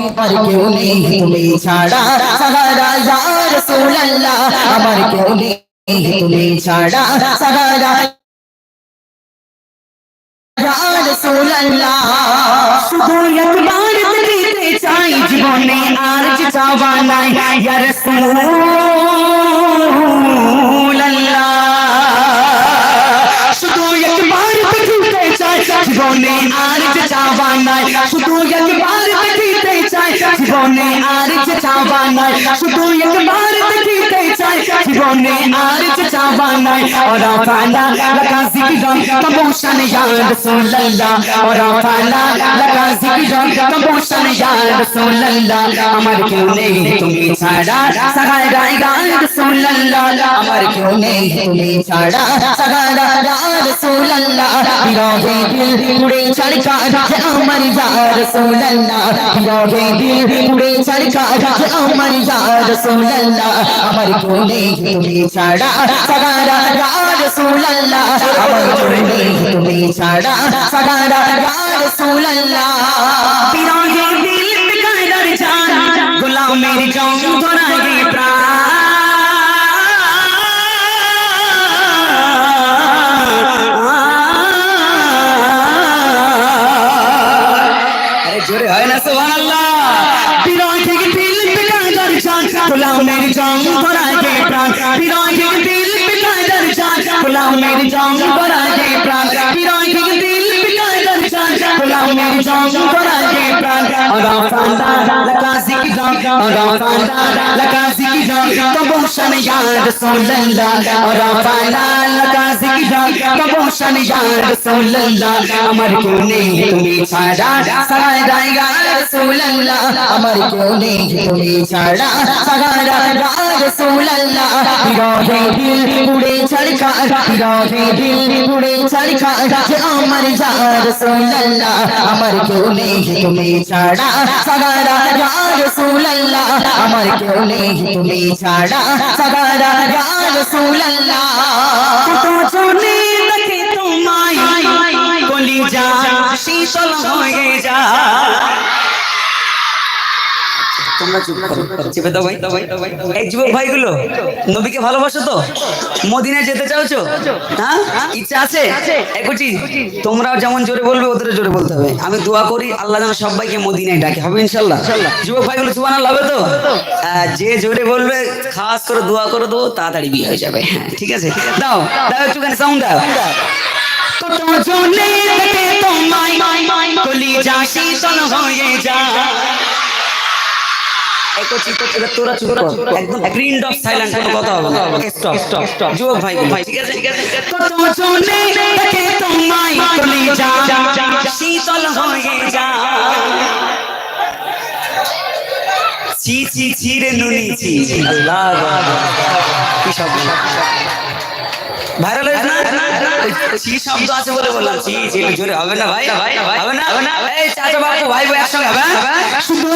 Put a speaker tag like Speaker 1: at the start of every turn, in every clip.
Speaker 1: আমার কেউ নেই তুমি ছাড়া সাহারা ইয়া রাসূলুল্লাহ আমার কেউ নেই তুমি ছাড়া সাহারা ইয়া রাসূলুল্লাহ শুধু একবার দেখিতে চাই জীবনে আর যে চাওয়া নাই ইয়া রাসূলুল্লাহ শুধু একবার দেখিতে চাই জীবনে আর যে চাওয়া নাই শুধু একবার দেখিতে চাই জীবনে আর যে চাওয়া নাই শুধু একবার দেখিতে চাই। জীবনে আর আমার কেউ নেই তুমি ছাড়া সাহারা ইয়া রাসূলুল্লাহ আমার কেউ নেই তুমি ছাড়া আমার বিরহে দিল উড়ে চড়কা আমার ইয়া রাসূলুল্লাহ আমার কেউ নেই তুমি ছাড়া সাহারা ইয়া রাসূলুল্লাহ। আমার নেই তুমি ছাড়া সাহারা ইয়া ধরাগে গোলামের জং ধরাগে প্রাণ বিরহে দিল কায়দার জান গোলামের জং ধরাগে প্রাণ আরা ফান্দা লাগা জিকিরান আরা ফান্দা লাগা জিকিরান কবুশান ইয়া রাসূলুল্লাহ আরা ফান্দা লাগা জিকিরান কবুশান ইয়া রাসূলুল্লাহ আমার কেউ নেই তুমি ছাড়া সারা ইয়া রাসূলুল্লাহ আমার কেউ নেই তুমি ছাড়া সারা ইয়া রাসূলুল্লাহ বিরহে দিল উড়ে চড়কা বিরহে দিল উড়ে চড়কা যে আমার ইয়া রাসূলুল্লাহ আমার কেউ নেই তুমি ছাড়া সারা ইয়া আমার কেউ নেই তুমি ছাড়া সারা ইয়া রাসূলুল্লাহ কত দেখে তোমায় কলিজা শীতল হয়ে যায় তোমরা চুপ করো। চেপে দাও ভাই। এই যুবক ভাইগুলো নবীকে ভালোবাসো তো? মদিনায় যেতে চাওছো? হ্যাঁ? ইচ্ছা আছে? একটি তোমরাও যেমন জোরে বলবে ওদের জোরে বলতে হবে। আমি দোয়া করি আল্লাহ যেন সবাইকে মদিনায় ডাকে। হবে ইনশাল্লাহ। যুবক ভাইগুলো সুবহানাল্লাহ হবে তো? যে জোরে বলবে খাস করে দোয়া করে দেবো তাড়াতাড়ি বিয়ে হয়ে যাবে। হ্যাঁ ঠিক আছে। দাও দাও একটুখানি সাউন্ড দাও। তোমায় শীতল হয়ে যায়। তোরা চুপ কর। একদম গ্রিন ডট সাইলেন্ট কোনো কথা হবে। না স্টপ স্টপ স্টপ যুবক ভাই ভাই ঠিক আছে ঠিক আছে কত জনে দেখে তোমায় কলিজা শীতল হয়ে যায় চি চি চি রে নুনি চি আল্লাহ কি শব্দ? ভাইরাল হয়েছে না? ওই চি শব্দ আছে বলে বললাম। চি চি জোরে হবে না ভাই? হবে না হবে না? এই চাচা বাবু ভাই ভাই একসঙ্গে হবে? শুধু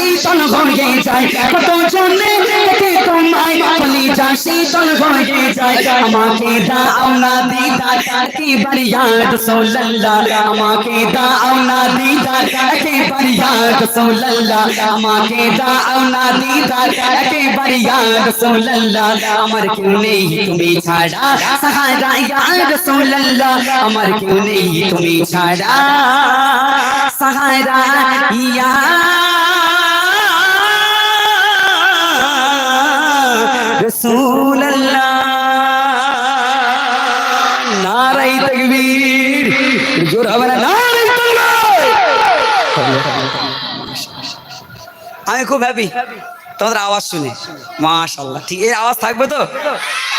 Speaker 1: শীতল হয়ে যায়। কত জনে দেখে তোমায় কলিজা শীতল হয়ে যায়। আমাকে দাও না দিদার, একেবার ইয়া রাসূলুল্লাহ আমাকে দাও না দিদার, একেবার ইয়া রাসূলুল্লাহ আমাকে দাও না দিদার, একেবার ইয়া রাসূলুল্লাহ আমার কেউ নেই তুমি ছাড়া, সাহারা ইয়া রাসূলুল্লাহ আমার কেউ নেই তুমি ছাড়া, সাহারা ইয়া জোর হবে না। আমি খুব হ্যাপি তোমাদের আওয়াজ শুনে। মাশাল্লাহ ঠিক এই আওয়াজ থাকবে তো?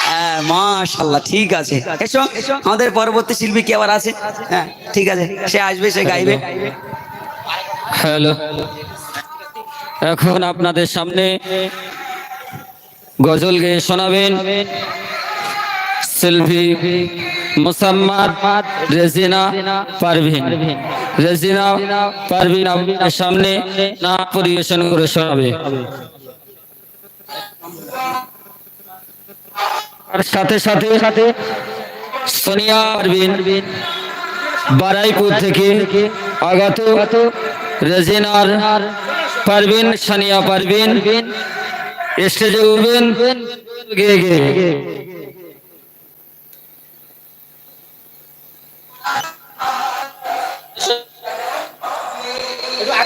Speaker 1: হ্যাঁ মাশাল্লাহ ঠিক আছে। এসো, আমাদের পরবর্তী শিল্পী কি আবার আছে? হ্যাঁ ঠিক আছে, সে আসবে, সে গাইবে।
Speaker 2: হ্যালো। এখন আপনাদের সামনে গজল গেয়ে শোনাবেন সেলভি মোসাম্মদ রেজিনা পারভিন। রেজিনা পারভিন আপনার সামনে না পরিবেশন করে শোনাবে। আর সাথে সাথে সাথে সোনিয়া পারভিন বারাইপুর থেকে আগত রেজিনার পারভিন, সানিয়া পারভিন, স্টেজে উঠবেন। গে গে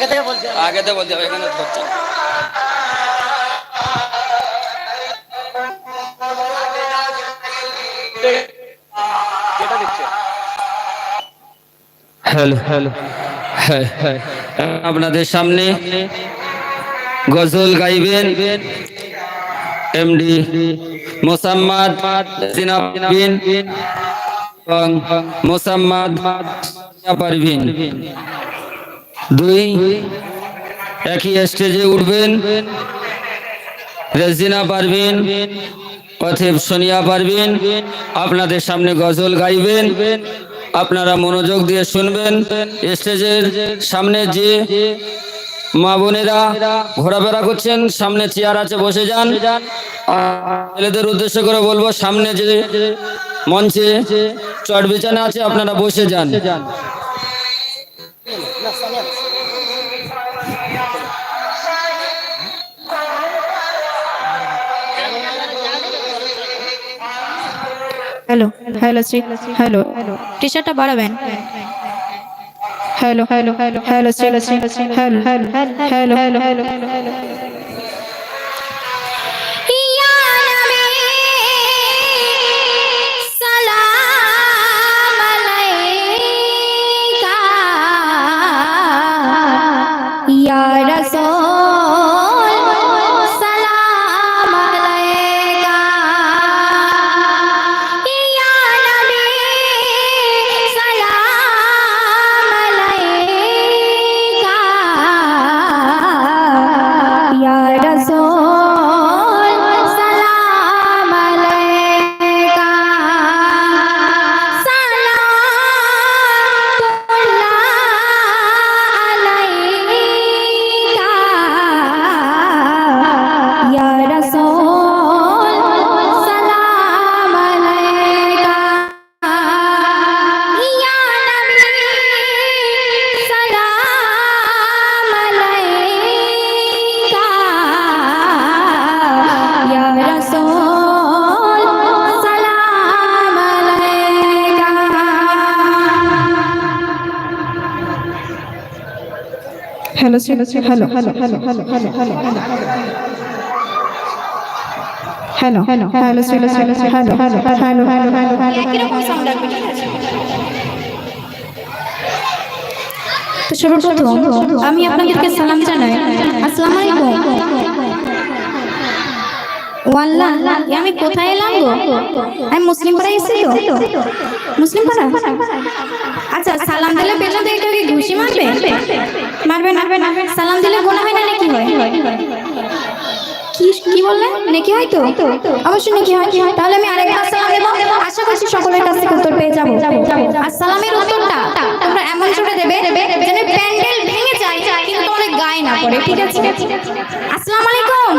Speaker 2: আগে থেকে বলছি এখানে হ্যালো হ্যালো। হ্যাঁ, হ্যাঁ। আপনাদের সামনে গজল গাইবেন এমডি মোসাম্মদ জিনাবিন এবং মোসাম্মদ পারভিন দুই, একই স্টেজে উঠবেন। রেজিনা পারভিন অথব সোনিয়া পারভিন আপনাদের সামনে গজল গাইবেন, আপনারা মনোযোগ দিয়ে শুনবেন। স্টেজের সামনে যে মা বোনেরা ঘোরাফেরা করছেন, সামনে চেয়ার আছে, বসে যান। ছেলেদের উদ্দেশ্য করে বলব, সামনে যে মঞ্চে চট বিছানা আছে, আপনারা বসে যান।
Speaker 3: Hello hello Shri hello T শার্টটা বাড়াবেন
Speaker 4: hello hello hello hello Shri hello hello hello hello hello
Speaker 3: yeah hello hello hello hello hello hello hello hello hello hello hello Shri hello hello hello hello hello hello
Speaker 4: কীরকম sound আসবে ঠিক আছে
Speaker 3: তো সর্বপ্রথম আমি আপনাদেরকে সালাম জানাই আসসালামু আলাইকুম ওয়াল্লাহ আমি কোথায় এলাম গো আমি মুসলিম পাড়ায় এসেছি তো মুসলিম পাড়া আচ্ছা সালাম দিলে পেছন থেকে কেউ কি ঘুষি মারবে? মারবে? মারবে মারবে সালাম দিলে গোনা হয় না নাকি হয়? কি কি বললেন নাকি হয় তো? অবশ্যই নাকি হয়। তাহলে আমি আরেকবার সালাম দেবো। আশা করছি সকলের কাছ থেকে উত্তর পেয়ে যাব। আর সালামের উত্তরটা তোমরা এমন জোরে দেবে যেন প্যান্ডেল ভেঙে যায় কিন্তু তোমাদের গায়ে না পড়ে। ঠিক আছে? আসসালামু আলাইকুম।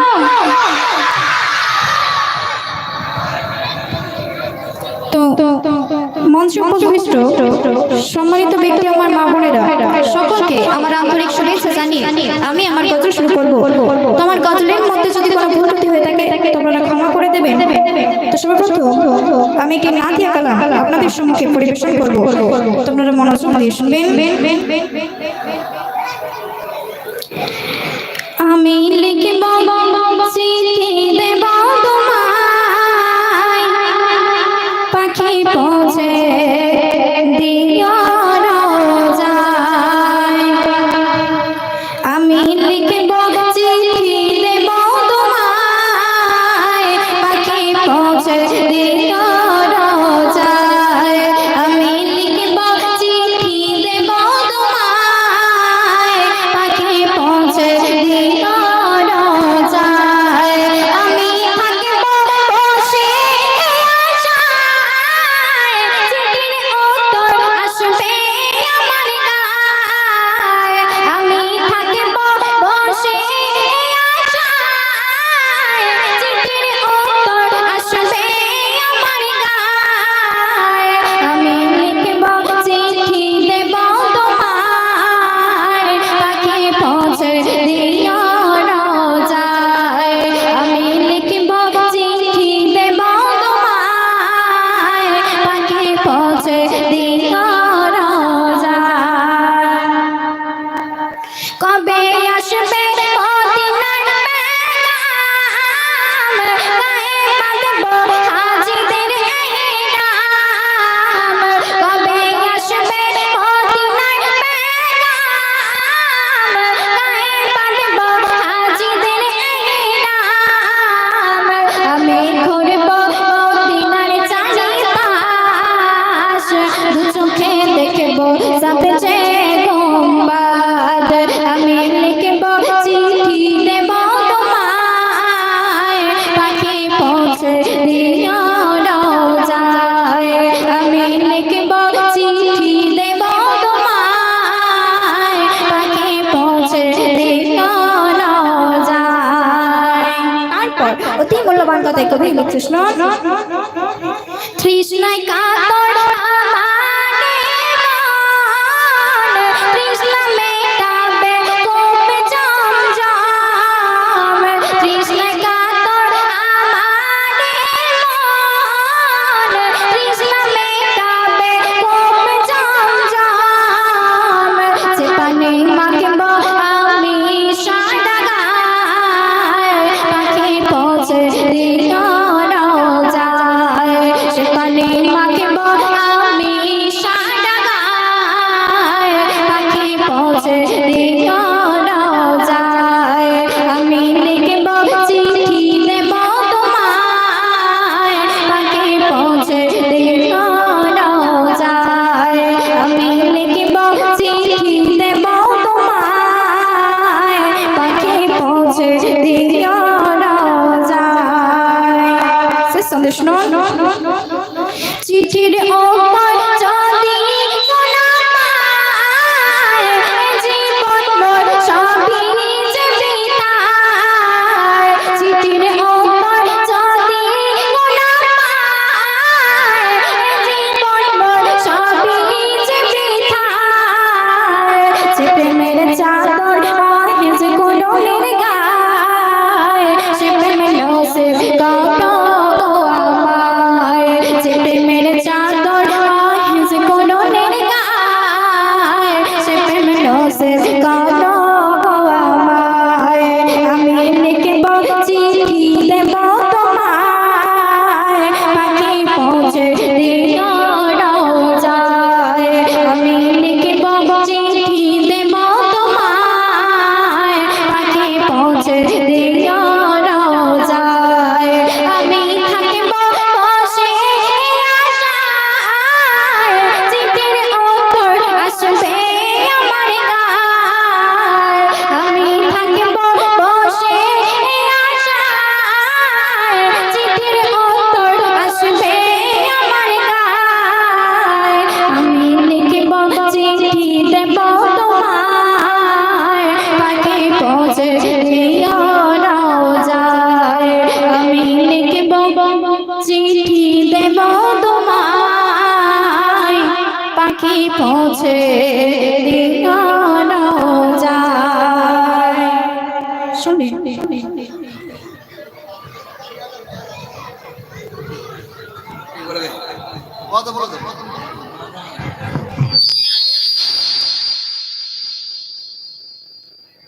Speaker 3: তো মঞ্চ উপবিষ্ট সম্মানিত ব্যক্তি আমার মা বোনেরা, সকলকে আমার আন্তরিক শুভেচ্ছা জানিয়ে আমি আমার গজল শুরু করব। তোমার গজলের মধ্যে যদি কোনো ভুল ত্রুটি হয়ে থাকে তোমরা ক্ষমা করে দেবে তো সর্বপ্রথম আমি একটি নাতিয়া কালাম আপনাদের সম্মুখে পরিবেশন করব। তোমরা মনোযোগ দিয়ে শুনবেন। আমি লিখব চিঠি কথায় কবি কৃষ্ণ তৃষ্ণায় কাতর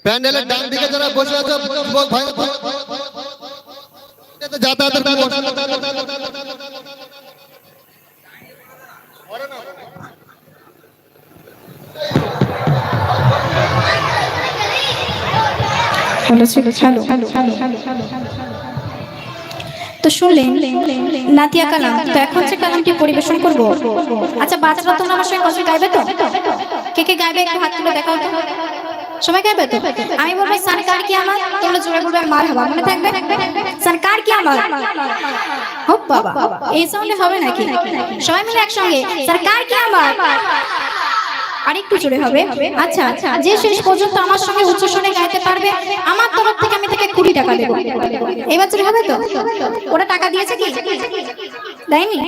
Speaker 5: প্যান্ডেলের ডান দিকে যারা বসে আছে যুবক ভাই- যাতায়াতের ব্যবস্থা
Speaker 3: তো শুনলেন, নাতিয়া কালাম, তো এখন যে কালামটি পরিবেশন করব। আচ্ছা বাচ্চারা তোমরা আমার সঙ্গে গজল গাইবে তো? কে কে গাইবে? একটু হাত তুলে দেখাও তো। সবাই গাইবে তো? আমি বলব সরকার কি আমার? তোমরা জোরে বলবে, মার হবা। মনে থাকবে? সরকার কি আমার? ও বাবা, এই সাউন্ডে হবে নাকি? সবাই মিলে একসঙ্গে সরকার কি আমার? আরেকটু জোরে হবে। আচ্ছা আচ্ছা যে শেষ পর্যন্ত আমার সঙ্গে উচ্চ স্বরে গাইতে পারবে আমার তরফ থেকে আমি তাকে কুড়ি টাকা দেবো। এবার জোরে হবে তো? ওরা টাকা দিয়েছে কি? দেয়নি?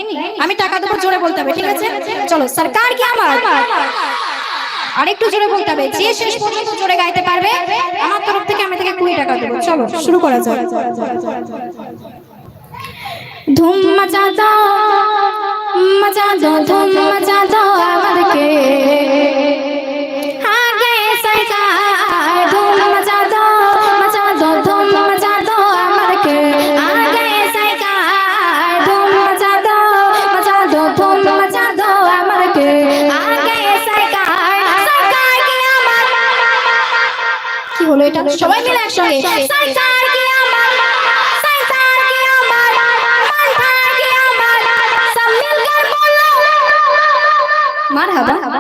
Speaker 3: আমি টাকা দেবো জোরে বলতে হবে ঠিক আছে? চলো সরকার কি আমার? আরেকটু জোরে বলতে হবে যে শেষ পর্যন্ত জোরে গাইতে পারবে আমার তরফ থেকে আমি তাকে কুড়ি টাকা দেবো। চলো শুরু করা যাক। ধুম মচা মচা দাও ধুম মচা দাও আমাদেরকে। আগে সরকার ধুম মচা দাও মচা দাও ধুম মচা দাও আমাদেরকে। আগে সরকার ধুম মচা দাও মচা দাও ধুম মচা দাও আমাদেরকে। আগে সরকার সরকার কি হলো এটা? সবাই মিলে একসঙ্গে। সরকার মারহাবা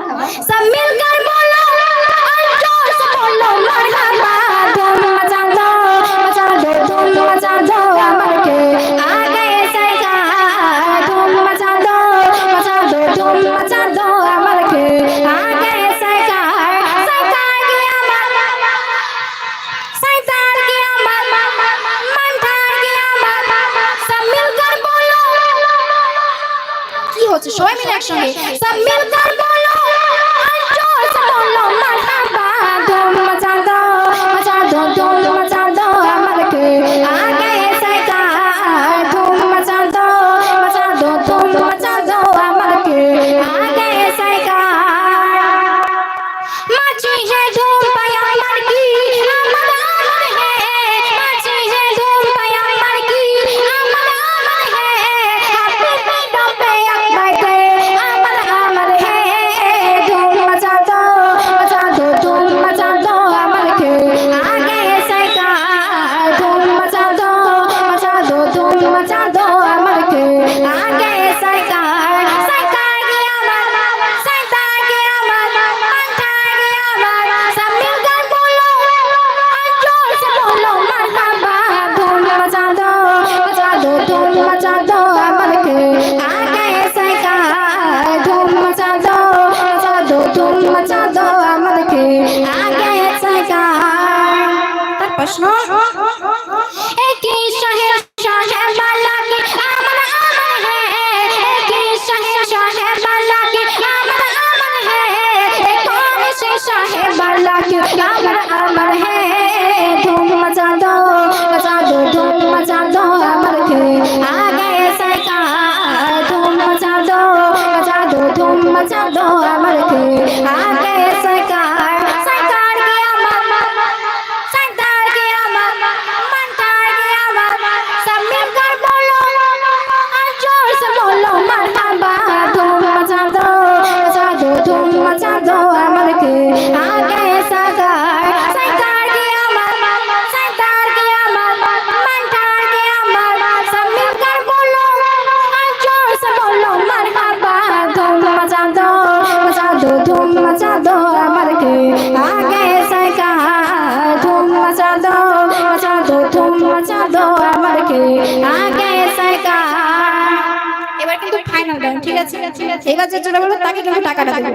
Speaker 3: কাজের জন্য বলব, তাকে কিন্তু টাকাটা দেবো।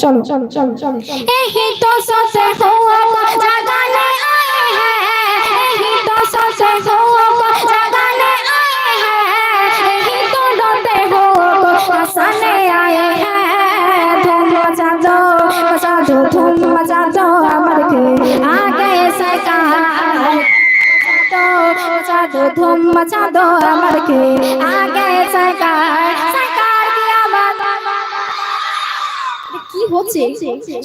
Speaker 3: চলো চলো চলো চলো এই তো সসে হুয়া কো জাগানে আয়ে হ্যায় এই তো সসে ধুম মচা দো আমার কে? আগে সে হচ্ছে?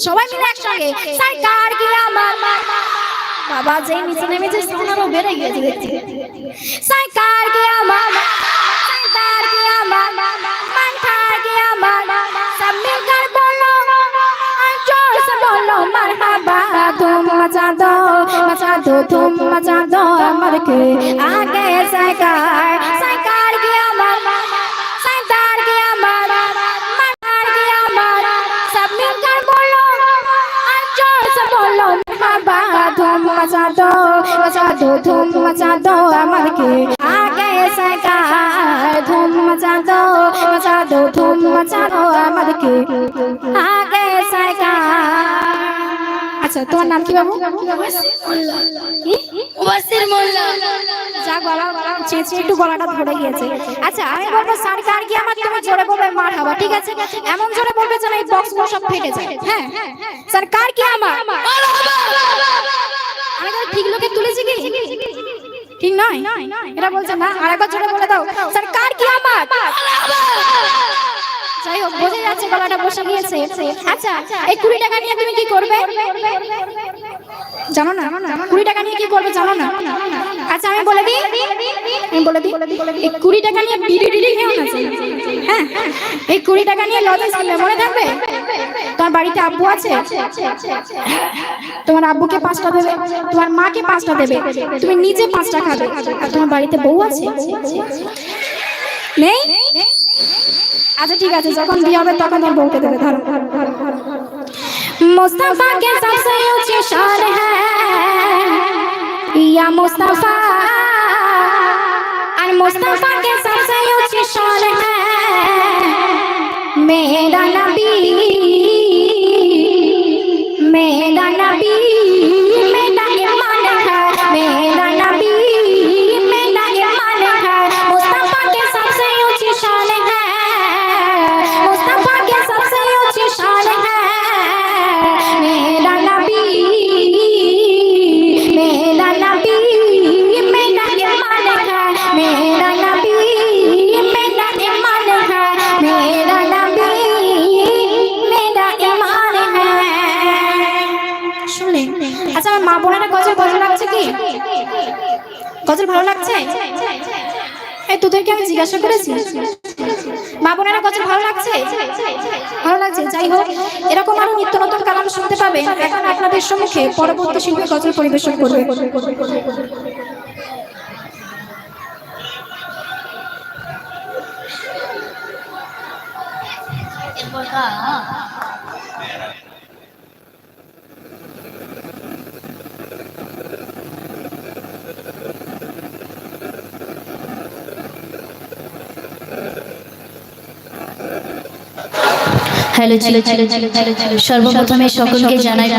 Speaker 3: সবাই মিলে একসঙ্গে। সাইকার গিয়া মামা বাবা যে নিচে নেমেছে সোনারও বেড়ে গিয়েছে বলো বলো মারহাবা মজা দাও মজা দাও, তুম আগে সাইকার धूम मचा दो अमर के आगे सरकार धूम मचा दो मचा दो धूम मचा दो अमर के आगे सरकार আচ্ছা তোমার নাম কি বাবু কি ওয়াসির মোল্লা যা গলা গলা চেঁচে একটু গলাটা ধরে গিয়েছে আচ্ছা আমি বলবো সরকার কি আমার তুমি জোরে বলবে মার হাবা ঠিক আছে এমন জোরে বলবে যেন এই বক্স সব ফেটে যায় হ্যাঁ সরকার কি আমার আমি তো ঠিক লোকে তুলেছি কি ঠিক নয়? এটা বলছে, না আর একবার জোরে বলে দাও। সরকার কি আমার? যাই হোক, বোঝা যাচ্ছে গলাটা বসে গিয়েছে। আচ্ছা এই কুড়ি টাকা নিয়ে তুমি কি করবে? জানো না? কুড়ি টাকা নিয়ে কি করবে জানো না? আচ্ছা আমি বলে দিই। আমি বলে দিই। এই কুড়ি টাকা নিয়ে বিড়ি টিড়ি খেও না হ্যাঁ? এই কুড়ি টাকা নিয়ে লজে কিনবে মনে থাকবে? তোমার বাড়িতে আব্বু আছে? তোমার আব্বুকে পাঁচটা দেবে, তোমার মাকে পাঁচটা দেবে, তুমি নিজে পাঁচটা খাবে। আর তোমার বাড়িতে বউ আছে? নেই? আচ্ছা ঠিক আছে, যখন বিয়ে হবে তখন তোর বউকে দেবে, ধরো। मुस्तफ़ा के सबसे ऊँचे शान है। या मुस्तफ़ा। और मुस्तफ़ा के सबसे ऊँचे शान है। मेरा नबी। मेरा नबी। গজল ভালো লাগছে? এই তোদেরকে আমি জিজ্ঞাসা করেছি। মা বোনেরা গজল ভালো লাগছে? ভালো লাগছে। যাই হোক, এরকম আরও নিত্য নতুন কালাম শুনতে পাবেন। এখন আপনাদের সম্মুখে পরবর্তী শিল্পী গজল পরিবেশন করবে।
Speaker 4: হ্যালো ছিল। সর্বপ্রথমে সকলকে জানাই